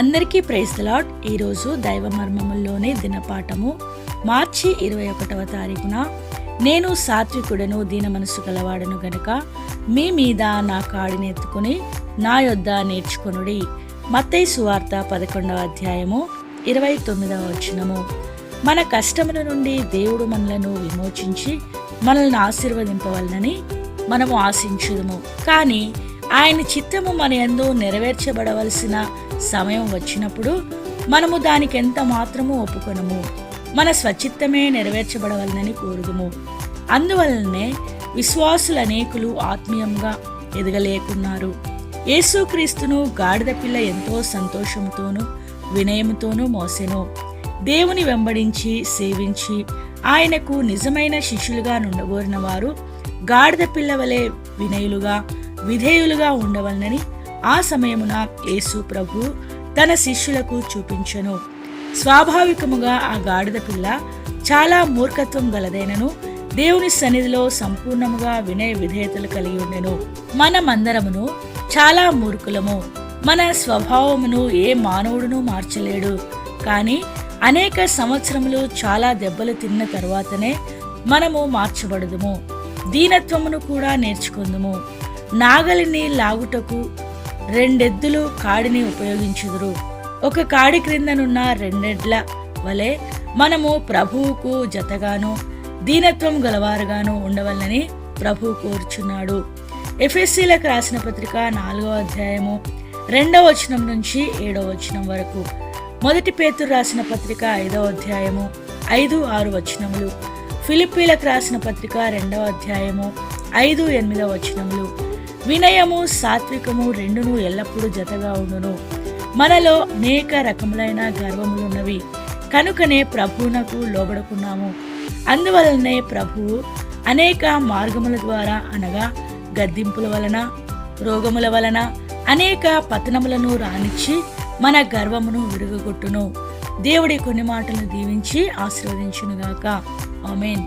అందరికీ praise lot ఈరోజు దైవ మర్మముల్లోనే దినపాఠము. మార్చి ఇరవై ఒకటవ తారీఖున నేను సాత్వికుడను దీన మనసు గలవాడను గనుక మీ మీద నా కాడినెత్తుకుని నా యొద్ద నేర్చుకొనుడి. మత్తై సువార్త పదకొండవ అధ్యాయము ఇరవై తొమ్మిదవ వచనము. మన కష్టముల నుండి దేవుడు మనలను విమోచించి మనల్ని ఆశీర్వదింపవలనని మనము ఆశించుదుము. కానీ ఆయన చిత్తము మన యందు నెరవేర్చబడవలసిన సమయం వచ్చినప్పుడు మనము దానికి ఎంత మాత్రము ఒప్పుకొనము. మన స్వచిత్తమే నెరవేర్చబడవలనని కోరుదుము. అందువలనే విశ్వాసులు అనేకులు ఆత్మీయంగా ఎదగలేకున్నారు. యేసుక్రీస్తును గాడిద పిల్ల ఎంతో సంతోషంతోనూ వినయముతోనూ మోసెను. దేవుని వెంబడించి సేవించి ఆయనకు నిజమైన శిష్యులుగా నుండగోరిన వారు గాడిద పిల్ల వలె వినయులుగా విధేయులుగా ఉండవలనని ఆ సమయమున యేసు ప్రభు తన శిష్యులకు చూపించెను. స్వాభావికముగా ఆ గాడిద పిల్ల చాలా మూర్ఖత్వం గలదైనను దేవుని సన్నిధిలో సంపూర్ణముగా వినయ విధేయతలు కలిగి ఉండెను. మనమందరమును చాలా మూర్ఖులము. మన స్వభావమును ఏ మానవుడును మార్చలేడు. కానీ అనేక సంవత్సరములు చాలా దెబ్బలు తిన్న తరువాతనే మనము మార్చబడదుము. దీనత్వమును కూడా నేర్చుకుందుము. నాగలిని లాగుటకు రెండెద్దులు కాడిని ఉపయోగించుదురు. ఒక కాడి క్రిందనున్న రెండెడ్ల వలె మనము ప్రభువుకు జతగాను దీనత్వం గలవారుగాను ఉండవల్లని ప్రభు కోరుచున్నాడు. ఎఫ్ఎస్సీలకు రాసిన పత్రిక నాలుగవ అధ్యాయము రెండవ వచనం నుంచి ఏడవ వచనం వరకు. మొదటి పేతురు రాసిన పత్రిక ఐదవ అధ్యాయము ఐదు ఆరు వచనములు. ఫిలిప్పీలకు రాసిన పత్రిక రెండవ అధ్యాయము ఐదు ఎనిమిదవ వచనములు. వినయము సాత్వికము రెండును ఎల్లప్పుడూ జతగా ఉండును. మనలో అనేక రకములైన గర్వములున్నవి. కనుకనే ప్రభువునకు లోబడుకున్నాము. అందువలనే ప్రభువు అనేక మార్గముల ద్వారా అనగా గద్దింపుల వలన రోగముల వలన అనేక పతనములను రానిచ్చి మన గర్వమును విరుగగొట్టును. దేవుడి కొన్ని మాటలను దీవించి ఆశీర్వదించునుగాక. ఆమెన్.